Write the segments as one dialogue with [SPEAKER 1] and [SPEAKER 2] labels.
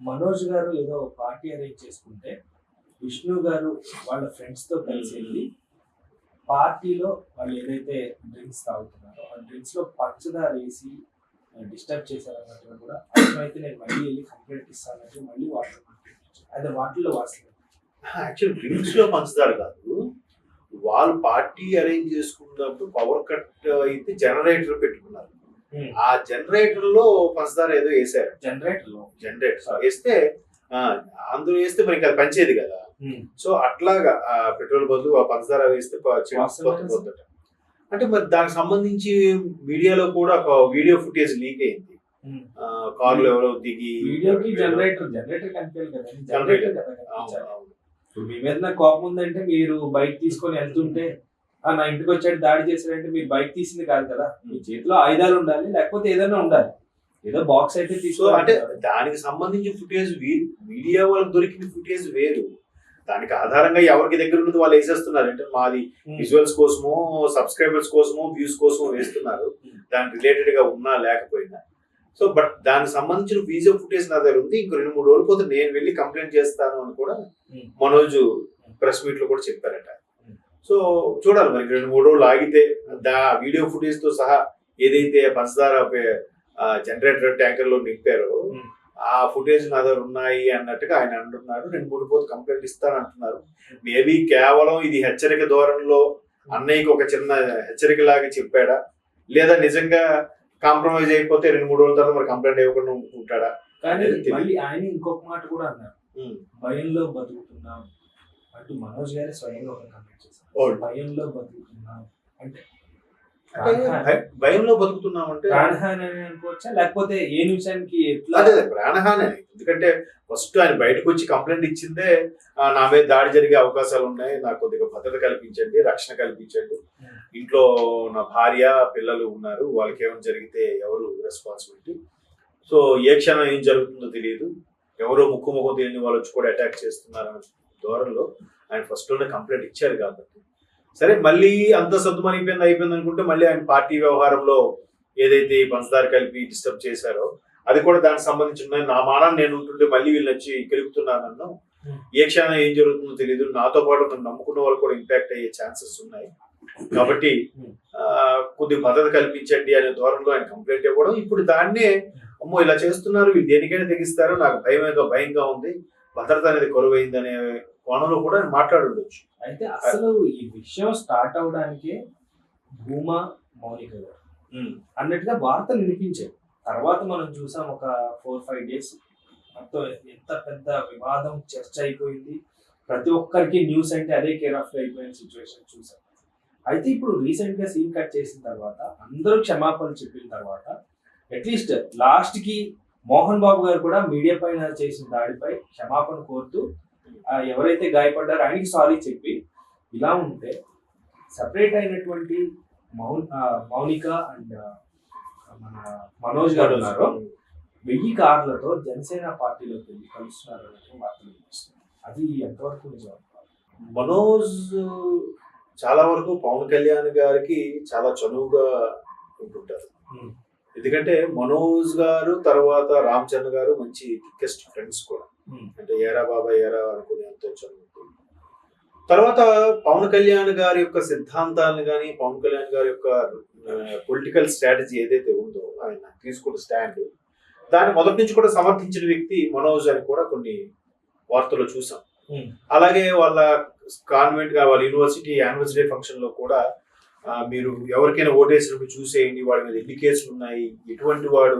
[SPEAKER 1] మనోజ్ గారు ఏదో party arrange చేసుకుంటే విష్ణు గారు వాళ్ళ ఫ్రెండ్స్తో కలిసి వెళ్ళి పార్టీలో వాళ్ళు ఏదైతే డ్రింక్స్ తాగుతున్నారో ఆ డ్రింక్స్లో పంచదార వేసి డిస్టర్బ్ చేశారన్నట్టు కూడా అర్థమైతే నేను మళ్ళీ వెళ్ళి కంప్లైంట్ ఇస్తానంటే మళ్ళీ వాటర్ అదే వాటిల్లో వాస్తవం
[SPEAKER 2] యాక్చువల్ డ్రింక్స్లో పంచదారు పంచదార కాదు. వాళ్ళు పార్టీ అరేంజ్ చేసుకున్నప్పుడు పవర్ కట్ అయితే జనరేటర్ పెట్టుకున్నారు. ఆ జనరేటర్లో పంచదార ఏదో వేసారు
[SPEAKER 1] జనరేటర్లో
[SPEAKER 2] జనరేటర్ వేస్తే ఆ, అందులో వేస్తే మనకి అది పంచేది కదా. సో అట్లాగా ఆ పెట్రోల్ బదులు ఆ పంచదార వేస్తే పోతుందట. అంటే మరి దానికి సంబంధించి మీడియాలో కూడా ఒక వీడియో ఫుటేజ్ లీక్ అయింది. ఆ, కారులో ఎవరో దిగి
[SPEAKER 1] వీడియోకి జనరేటర్ జనరేటర్ కనిపించాలి కదా.
[SPEAKER 2] Generator.
[SPEAKER 1] జనరేటర్ కదా మీ మీద నాకు కోపం ఉందంటే మీరు బైక్ తీసుకొని వెళ్తుంటే నా ఇంటికి వచ్చాడు దాడి చేశాడంటే మీరు బైక్ తీసింది కాదు కదా. మీ చేతిలో ఆయుధాలు ఉండాలి లేకపోతే ఏదైనా ఉండాలి. ఏదో బాక్స్ అయితే తీసుకో
[SPEAKER 2] అంటే దానికి సంబంధించి ఫుటేజ్ మీడియా వాళ్ళకి దొరికిన ఫుటేజ్ వేరు. దానికి ఆధారంగా ఎవరికి దగ్గర ఉన్నది వాళ్ళు వేసేస్తున్నారు. అంటే మాది విజువల్స్ కోసమో సబ్స్క్రైబర్స్ కోసమో వ్యూస్ కోసమో వేస్తున్నారు. దానికి రిలేటెడ్గా ఉన్నా లేకపోయినా. సో బట్ దానికి సంబంధించిన వీడియో ఫుటేజ్ నా దగ్గర ఉంది. ఇంకో రెండు మూడు రోజులు పోతే నేను వెళ్ళి కంప్లైంట్ చేస్తాను అని కూడా. మనోజ్ ప్రెస్ మీట్లో కూడా చెప్పారట. సో చూడాలి మరి రెండు మూడు రోజులు ఆగితే దా వీడియో ఫుటేజ్తో సహా ఏదైతే పంచదార జనరేటర్ ట్యాంకర్లో నింపారో. ఆ ఫుటేజ్ నా దగ్గర ఉన్నాయి అన్నట్టుగా ఆయన అంటున్నారు రెండు మూడు పోతే కంప్లైంట్ ఇస్తాను అంటున్నారు మేబీ కేవలం ఇది హెచ్చరిక ధోరణిలో అన్నయ్యకి ఒక చిన్న హెచ్చరిక లాగా చెప్పాడా లేదా నిజంగా కాంప్రమైజ్ అయిపోతే రెండు మూడు రోజుల తర్వాత మరి కంప్లైంట్ ఇవ్వకుండా ఉంటాడా
[SPEAKER 1] కానీ. మళ్ళీ ఆయన ఇంకొక మాట కూడా అన్నారు. భయంలో బతుకుతున్నాం అంటూ మనోజ్ గారి స్వయంగా ఒక కమెంట్ చేశారు. భయంలో బతుకుతున్నాం అంటే
[SPEAKER 2] అంటే భయ- భయంలో బతుకుతున్నామంటే
[SPEAKER 1] ప్రాణహాని అని అనుకోవచ్చా? లేకపోతే ఏ నిమిషానికి ఎట్లా?
[SPEAKER 2] అదే ప్రాణహాని అని. ఎందుకంటే ఫస్ట్ ఆయన బయటకు వచ్చి కంప్లైంట్ ఇచ్చిందే నా మీద దాడి జరిగే అవకాశాలు ఉన్నాయి నాకు కొద్దిగా భద్రత కల్పించండి రక్షణ కల్పించండి. ఇంట్లో నా భార్య పిల్లలు ఉన్నారు వాళ్ళకి ఏమైనా జరిగితే ఎవరు రెస్పాన్సిబిలిటీ సో ఏ క్షణం ఏం జరుగుతుందో తెలియదు. ఎవరో ముక్కు ముఖం తెలియని వాళ్ళు వచ్చి కూడా అటాక్ చేస్తున్నారు అనే ధోరణిలో ఆయన ఫస్ట్ కంప్లైంట్ ఇచ్చారు కాబట్టి. సరే మళ్ళీ అంత సద్దుమనిపోయింది అయిపోయింది అనుకుంటే మళ్ళీ ఆయన పార్టీ వ్యవహారంలో ఏదైతే ఈ పంచదార కలిపి డిస్టర్బ్ చేశారో అది కూడా దానికి సంబంధించిన నా మానాన్ని నేను ఉంటుంటే మళ్ళీ వీళ్ళు వచ్చి కెలుగుతున్నాను నన్ను ఏ క్షణం ఏం జరుగుతుందో తెలియదు నాతో పాటు నన్ను నమ్ముకున్న వాళ్ళు కూడా ఇంపాక్ట్ అయ్యే ఛాన్సెస్ ఉన్నాయి. కాబట్టి కొద్ది కొద్దిగా భద్రత కల్పించండి అనే ధోరణిలో ఆయన కంప్లైంట్ ఇవ్వడం. ఇప్పుడు దాన్నే అమ్మో ఇలా చేస్తున్నారు. వీళ్ళు దేనికైనా తెగిస్తారో నాకు భయంగా భయంగా ఉంది. భద్రత అనేది కొరవైంది అనే కోణంలో కూడా ఆయన మాట్లాడి ఉండొచ్చు
[SPEAKER 1] అయితే అసలు ఈ విషయం స్టార్ట్ అవడానికే భూమా మౌనిక గారు. అన్నట్టుగా వార్తలు వినిపించాయి తర్వాత మనం చూసాం ఒక ఫోర్ ఫైవ్ డేస్ మొత్తం ఎంత పెద్ద వివాదం చర్చ అయిపోయింది. ప్రతి ఒక్కరికి న్యూస్ అంటే అదే కేర్ ఆఫ్ అయిపోయిన సిచ్యువేషన్ చూసాం. అయితే ఇప్పుడు రీసెంట్గా సీన్ కట్ చేసిన తర్వాత అందరూ క్షమాపణలు చెప్పిన తర్వాత అట్లీస్ట్ లాస్ట్కి మోహన్ బాబు గారు కూడా మీడియా పైన చేసిన దాడిపై క్షమాపణ కోరుతూ ఎవరైతే గాయపడ్డారో ఆయనకి సారీ చెప్పి ఇలా ఉంటే సపరేట్ అయినటువంటి మౌన్ మౌనిక అండ్ మన మనోజ్ గారు ఉన్నారు. వెయ్యి కార్లతో జనసేన పార్టీలోకి వెళ్ళి కలుస్తున్నారు అన్నట్టు వార్తలు అది ఎంతవరకు నిజం?
[SPEAKER 2] మనోజ్ చాలా వరకు పవన్ కళ్యాణ్ గారికి చాలా చనువుగా ఉంటుంటారు. ఎందుకంటే మనోజ్ గారు తర్వాత రామ్ చరణ్ గారు మంచి థిక్కెస్ట్ ఫ్రెండ్స్ కూడా
[SPEAKER 1] Hmm.
[SPEAKER 2] అంటే ఏరా బాబా ఏరా అనుకునే అంత. తర్వాత పవన్ కళ్యాణ్ గారి యొక్క సిద్ధాంతాలను కానీ పవన్ కళ్యాణ్ గారి యొక్క పొలిటికల్ స్ట్రాటజీ ఏదైతే ఉందో ఆయన తీసుకున్న స్టాండ్ దాన్ని మొదటి నుంచి కూడా సమర్థించిన వ్యక్తి మనోజ్ అని కూడా కొన్ని వార్తలు చూసాం
[SPEAKER 1] Hmm.
[SPEAKER 2] అలాగే వాళ్ళ కాన్వెంట్గా వాళ్ళ యూనివర్సిటీ యానివర్సరీ ఫంక్షన్లో కూడా మీరు ఎవరికైనా ఓటేసినప్పుడు చూసేయండి వాడి మీద ఎన్ని కేసులు ఉన్నాయి ఎటువంటి వాడు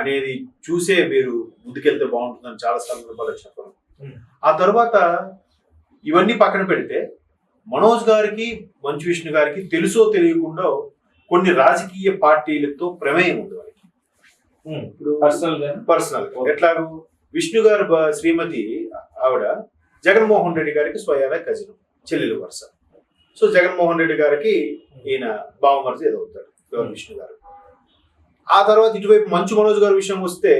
[SPEAKER 2] అనేది చూసే మీరు ముందుకెళ్తే బాగుంటుందని చాలా సందర్భాలు చెప్పడం. ఆ తర్వాత ఇవన్నీ పక్కన పెడితే మనోజ్ గారికి మంచు విష్ణు గారికి తెలుసో తెలియకుండా కొన్ని రాజకీయ పార్టీలతో ప్రమేయం ఉంది వాళ్ళకి. ఇప్పుడు
[SPEAKER 1] పర్సనల్
[SPEAKER 2] పర్సనల్ ఎట్లాగూ విష్ణు గారు శ్రీమతి ఆవిడ జగన్మోహన్ రెడ్డి గారికి స్వయాన కజిన్ చెల్లెలు వరుస. సో జగన్మోహన్ రెడ్డి గారికి ఈయన బావమరిది ఏదో అవుతాడు ఎవరు విష్ణు గారు. ఆ తర్వాత ఇటువైపు మంచు మనోజ్ గారి విషయం వస్తే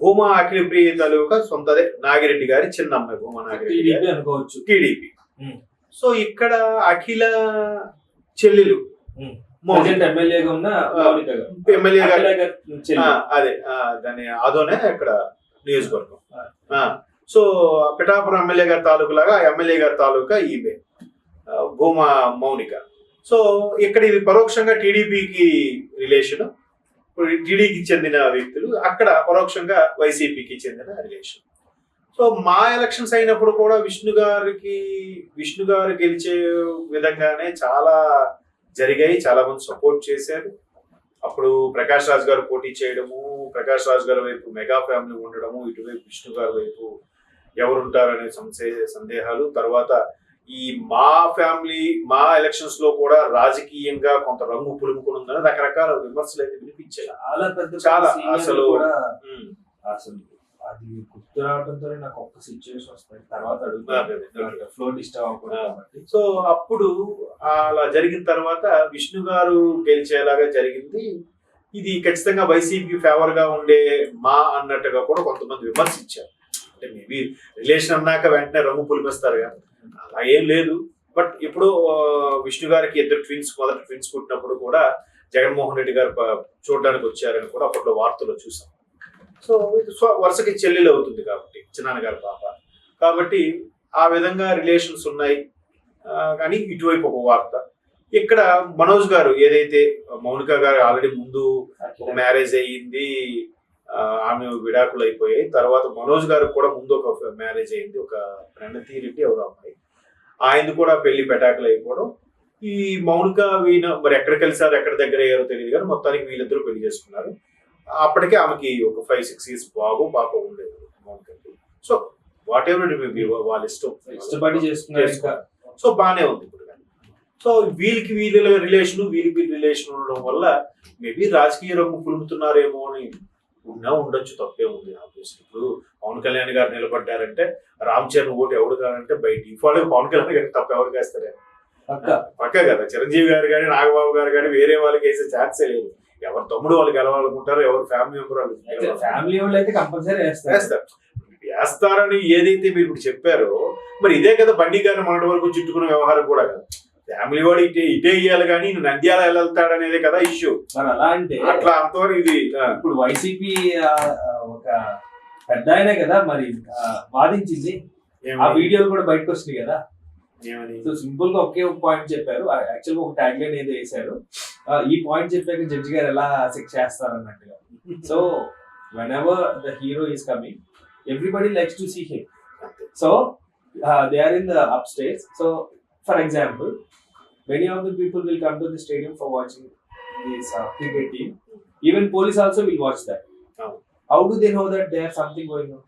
[SPEAKER 2] భూమా అఖిల ప్రియ తాలూకా సొంత అదే నాగిరెడ్డి గారి చిన్న అమ్మాయి భూమా నాగిరెడ్డి
[SPEAKER 1] అనుకోవచ్చు.
[SPEAKER 2] టీడీపీ.
[SPEAKER 1] Hmm.
[SPEAKER 2] సో ఇక్కడ అఖిల చెల్లెలు
[SPEAKER 1] Hmm. ఎమ్మెల్యేగా ఉన్న
[SPEAKER 2] అదే దాని అదోనే ఇక్కడ నియోజకవర్గం. సో పిఠాపురం ఎమ్మెల్యే గారి తాలూకు లాగా ఎమ్మెల్యే గారి తాలూకా ఈమె. భూమా మౌనిక. సో ఇక్కడ ఇది పరోక్షంగా టీడీపీకి రిలేషన్ టీడీకి చెందిన వ్యక్తులు అక్కడ పరోక్షంగా వైసీపీకి చెందిన రిలేషన్ సో మా ఎలక్షన్స్ అయినప్పుడు కూడా విష్ణు గారికి విష్ణు గారు గెలిచే విధంగానే చాలా జరిగాయి చాలా మంది సపోర్ట్ చేశారు. అప్పుడు ప్రకాష్ రాజ్ గారు పోటీ చేయడము ప్రకాష్ రాజ్ గారి వైపు మెగా ఫ్యామిలీ ఉండడము ఇటువైపు విష్ణు గారి వైపు అనే సంశయ సందేహాలు తర్వాత ఈ మా ఫ్యామిలీ మా ఎలక్షన్స్లో కూడా రాజకీయంగా కొంత రంగు పులుముకుని ఉందని రకరకాల విమర్శలు అయితే వినిపించాయి.
[SPEAKER 1] చాలా పెద్ద
[SPEAKER 2] చాలా, అసలు-.
[SPEAKER 1] అసలు అది గుర్తు నాకు ఒక్క సిచ్యువేషన్ వస్తుంది తర్వాత. అడుగుతాను ఫ్లో డిస్టర్బ్ అవ్వకూడదు
[SPEAKER 2] సో అప్పుడు అలా జరిగిన తర్వాత విష్ణు గారు గెలిచేలాగా జరిగింది. ఇది ఖచ్చితంగా వైసీపీ ఫేవర్గా ఉండే మా అన్నట్టుగా కూడా కొంతమంది విమర్శించారు. అంటే మేబీ రిలేషన్ అన్నాక వెంటనే రంగు పులిపేస్తారు కదా. అలా ఏం లేదు. బట్ ఇప్పుడు విష్ణు గారికి ఇద్దరు ట్విన్స్ మొదటి ట్విన్స్ పుట్టినప్పుడు కూడా జగన్మోహన్ రెడ్డి గారు చూడడానికి వచ్చారని కూడా అప్పట్లో వార్తల్లో చూసాం. సో వరుసకి చెల్లెలు అవుతుంది కాబట్టి చిన్నాన్నగారి పాప. కాబట్టి ఆ విధంగా రిలేషన్స్ ఉన్నాయి. కానీ ఇటువైపు ఒక వార్త. ఇక్కడ మనోజ్ గారు ఏదైతే మౌనిక గారు ఆల్రెడీ ముందు ఒక మ్యారేజ్ అయ్యింది ఆమె విడాకులు అయిపోయాయి తర్వాత మనోజ్ గారికి కూడా ముందు ఒక మ్యారేజ్ అయింది ఒక ప్రణతి రెడ్డి ఎవరో అమ్మాయి. ఆయనది కూడా పెళ్ళి పెటాకులు అయిపోవడం. ఈ మౌనిక వీణ మరి ఎక్కడ కలిసారు ఎక్కడ దగ్గర అయ్యారో తెలియదు కానీ మొత్తానికి వీళ్ళిద్దరూ పెళ్ళి చేసుకున్నారు. అప్పటికే ఆమెకి ఒక ఫైవ్ సిక్స్ ఇయర్స్ బాబు పాప ఉండేది మౌనికకి. సో వాట్ ఎవర్ వాళ్ళ ఇష్టం.
[SPEAKER 1] ఇష్టపడి చేసుకున్నారు
[SPEAKER 2] సో బానే ఉంది ఇప్పుడు కానీ. సో వీళ్ళకి వీళ్ళ రిలేషన్ వీళ్ళకి వీళ్ళ రిలేషన్ ఉండడం వల్ల మేబీ రాజకీయ రంగు పులుముతున్నారేమో అని ఉన్నా ఉండొచ్చు తప్పే ఉంది ఆబ్వియస్లీ ఇప్పుడు పవన్ కళ్యాణ్ గారు నిలబడ్డారంటే రామ్ చరణ్ ఓటు ఎవడు కాదంటే బై డిఫాల్ట్ పవన్ కళ్యాణ్ గారికి తప్ప ఎవరు వేస్తారే
[SPEAKER 1] పక్క.
[SPEAKER 2] పక్క కదా. చిరంజీవి గారు కానీ నాగబాబు గారు కానీ వేరే వాళ్ళకి వేసే ఛాన్సే లేదు. ఎవరు తమ్ముడు వాళ్ళు గెలవాలనుకుంటారు ఎవరు ఫ్యామిలీ మెంబర్ వాళ్ళు.
[SPEAKER 1] ఫ్యామిలీ వాళ్ళు అయితే కంపల్సరీ వేస్తారు.
[SPEAKER 2] వేస్తారు. వేస్తారని ఏదైతే మీరు ఇప్పుడు చెప్పారో మరి ఇదే కదా బండి గారిని మొన్నటి వరకు చుట్టుకున్న వ్యవహారం కూడా కదా. ఫ్యామిలీ వాడు ఇటే ఇటే ఇయ్యాలి కానీ నంద్యాల వెళ్తాడు అనేది కదా ఇష్యూ.
[SPEAKER 1] మరి అలా అంటే
[SPEAKER 2] అట్లా అంతవరకు ఇది
[SPEAKER 1] ఇప్పుడు వైసీపీ ఒక పెద్ద ఆయనే కదా మరి వాదించింది. ఆ? వీడియోలు కూడా బయటకు వచ్చినాయి కదా.
[SPEAKER 2] ఏమని?
[SPEAKER 1] సో సింపుల్గా ఒకే ఒక పాయింట్ చెప్పారు. యాక్చువల్గా ఒక ట్యాగ్ లైన్ ఏదో వేశారు. ఈ పాయింట్ చెప్పాక జడ్జి గారు ఎలా శిక్ష చేస్తారు అన్నట్టుగా so whenever the hero is coming everybody likes to see him. So they are in the up stage so for example many of the people will come to the stadium for watching this cricket team even police also will watch that
[SPEAKER 2] అవును.
[SPEAKER 1] How do they know that they are something going
[SPEAKER 2] అవును.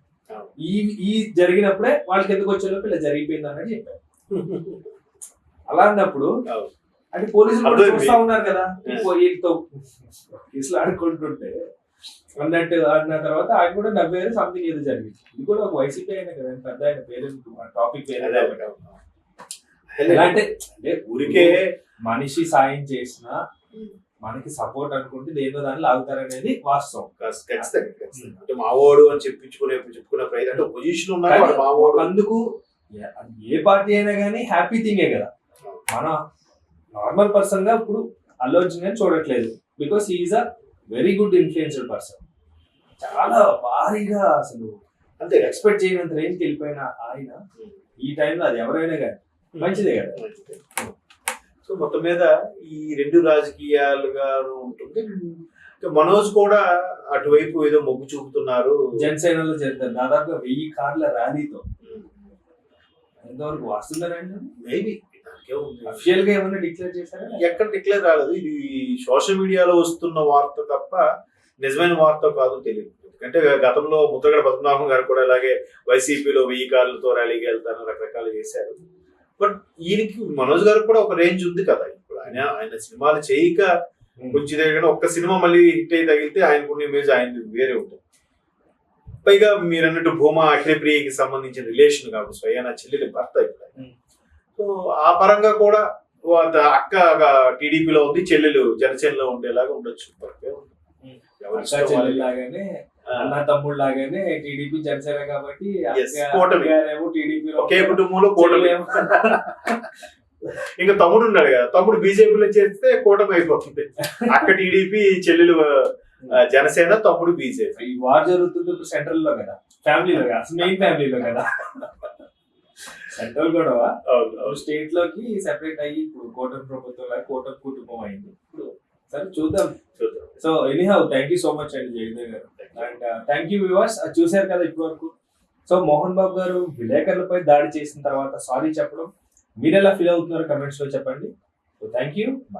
[SPEAKER 1] ఈ ఈ జరిగినప్పుడే వాళ్ళకి ఎందుకు వచ్చేలోపు ఇలా జరిగిపోయింది అన్నది చెప్పారు అలా అన్నప్పుడు
[SPEAKER 2] అవును.
[SPEAKER 1] అంటే పోలీసులు. చూస్తా ఉన్నారు కదా. వీటితో కేసులు ఆడుకుంటుంటే అన్నట్టు అన్న తర్వాత ఆయన కూడా నవ్వేది సంథింగ్ ఏదో జరిగింది ఇది కూడా ఒక వైసీపీ అయినా కదా పెద్ద ఆయన పేరు టాపిక్ పేరు
[SPEAKER 2] అదే, అదే, అవును.
[SPEAKER 1] ఎలా అంటే అంటే
[SPEAKER 2] ఊరికే
[SPEAKER 1] మనిషి సాయం చేసినా మనకి సపోర్ట్ అనుకుంటే దేనిలో దాన్ని లాగుతారనేది వాస్తవం.
[SPEAKER 2] ఖచ్చితంగా. అంటే మావోడు అని చెప్పించుకునే చెప్పుకునే ప్రయత్నం అంటే పొజిషన్ ఉన్నారు వాడు మావోడు.
[SPEAKER 1] అందుకు ఏ- ఏ పార్టీ అయినా కానీ హ్యాపీ థింగే కదా. మన నార్మల్ పర్సన్గా ఇప్పుడు అల్లు అర్జున్ గారిని చూడట్లేదు. Because is a very good influential person చాలా భారీగా అసలు
[SPEAKER 2] అంతే
[SPEAKER 1] ఎక్స్పెక్ట్ చేయనంత రేంజ్కి వెళ్ళిపోయిన ఆయన ఈ టైంలో అది ఎవరైనా కానీ మంచిదే కదా.
[SPEAKER 2] సో మొత్తం మీద ఈ రెండు రాజకీయాలుగా ఉంటుంది. మనోజ్ కూడా అటువైపు ఏదో మొగ్గు చూపుతున్నారు.
[SPEAKER 1] జనసేనలో చేస్తారు దాదాపుగా వెయ్యి కార్ల ర్యాలీతో. ఎంతవరకు వస్తుందనండి
[SPEAKER 2] మేబీ
[SPEAKER 1] అఫిషియల్గా ఏమన్నా డిక్లేర్ చేశారా?
[SPEAKER 2] ఎక్కడ డిక్లేర్ రాలేదు. ఇది సోషల్ మీడియాలో వస్తున్న వార్త తప్ప నిజమైన వార్త కాదు తెలియదు. ఎందుకంటే గతంలో ముద్రగడ పద్మనాభం గారు కూడా ఇలాగే వైసీపీలో వెయ్యి కార్లతో ర్యాలీకి వెళ్తాను రకరకాలు చేశారు. బట్ ఈయనకి మనోజ్ గారికి కూడా ఒక రేంజ్ ఉంది కదా. ఇప్పుడు ఆయన ఆయన సినిమాలు చేయక కొంచెం ఒక్క సినిమా మళ్ళీ హిట్ అయి తగిలితే ఆయనకున్న ఇమేజ్ ఆయన వేరే ఉంటుంది. పైగా మీరు అన్నట్టు భూమా అఖిలప్రియకి సంబంధించిన రిలేషన్ కాబట్టి స్వయాన చెల్లెలి భర్త ఇప్పుడు. సో ఆ పరంగా కూడా అక్క టీడీపీలో ఉంది చెల్లెలు జనసేనలో ఉండేలాగా ఉండొచ్చు. ఎవరి
[SPEAKER 1] అన్న తమ్ముడు లాగానే టీడీపీ జనసేన కాబట్టి
[SPEAKER 2] కూటమి.
[SPEAKER 1] టీడీపీ
[SPEAKER 2] ఒకే కుటుంబంలో కూటమి. ఇంకా తమ్ముడు ఉన్నాడు కదా తమ్ముడు బీజేపీలో చేస్తే కూటమి అయిపోతుంది. అక్క టీడీపీ చెల్లెలు జనసేన తమ్ముడు బీజేపీ.
[SPEAKER 1] ఈ వార్ జరుగుతుంది ఇప్పుడు సెంట్రల్లో కదా ఫ్యామిలీలో కదా మెయిన్ ఫ్యామిలీలో కదా. సెంట్రల్ గొడవ. స్టేట్లోకి సెపరేట్ అయ్యి ఇప్పుడు కోటం ప్రభుత్వం కోటం కుటుంబం అయింది. ఇప్పుడు సరే చూద్దాం.
[SPEAKER 2] చూద్దాం.
[SPEAKER 1] So anyhow thank you so much అండి జయదేవ్ గారు. అండ్ థ్యాంక్ యూ వ్యూవర్స్ చూశారు కదా ఇప్పటి వరకు సో మోహన్ బాబు గారు విలేకరులపై దాడి చేసిన తర్వాత సారీ చెప్పడం. మీరు ఎలా ఫీల్ అవుతున్నారో కమెంట్స్లో చెప్పండి. So thank you bye